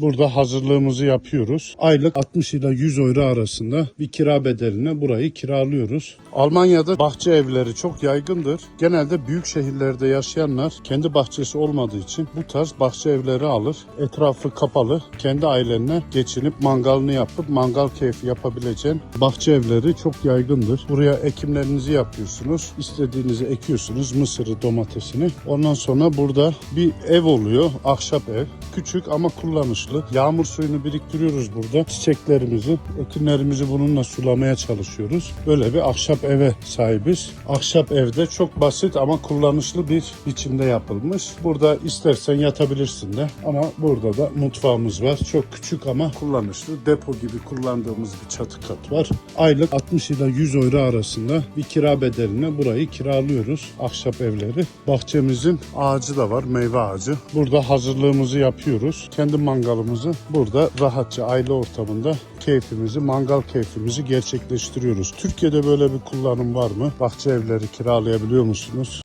Burada hazırlığımızı yapıyoruz. Aylık 60 ile 100 euro arasında bir kira bedeline burayı kiralıyoruz. Almanya'da bahçe evleri çok yaygındır. Genelde büyük şehirlerde yaşayanlar kendi bahçesi olmadığı için bu tarz bahçe evleri alır. Etrafı kapalı. Kendi ailenle geçinip mangalını yapıp mangal keyfi yapabileceğin bahçe evleri çok yaygındır. Buraya ekimlerinizi yapıyorsunuz. İstediğinizi ekiyorsunuz. Mısırı, domatesini. Ondan sonra burada bir ev oluyor. Ahşap ev. Küçük ama kullanışlı. Yağmur suyunu biriktiriyoruz burada. Çiçeklerimizi, ekinlerimizi bununla sulamaya çalışıyoruz. Böyle bir ahşap eve sahibiz. Ahşap evde çok basit ama kullanışlı bir biçimde yapılmış. Burada istersen yatabilirsin de ama burada da mutfağımız var. Çok küçük ama kullanışlı. Depo gibi kullandığımız bir çatı kat var. Aylık 60 ile 100 euro arasında bir kira bedeline burayı kiralıyoruz. Ahşap evleri. Bahçemizin ağacı da var, meyve ağacı. Burada hazırlığımızı yapıyoruz. Kendi mangalımızı burada rahatça aile ortamında keyfimizi, mangal keyfimizi gerçekleştiriyoruz. Türkiye'de böyle bir kullanım var mı? Bahçe evleri kiralayabiliyor musunuz?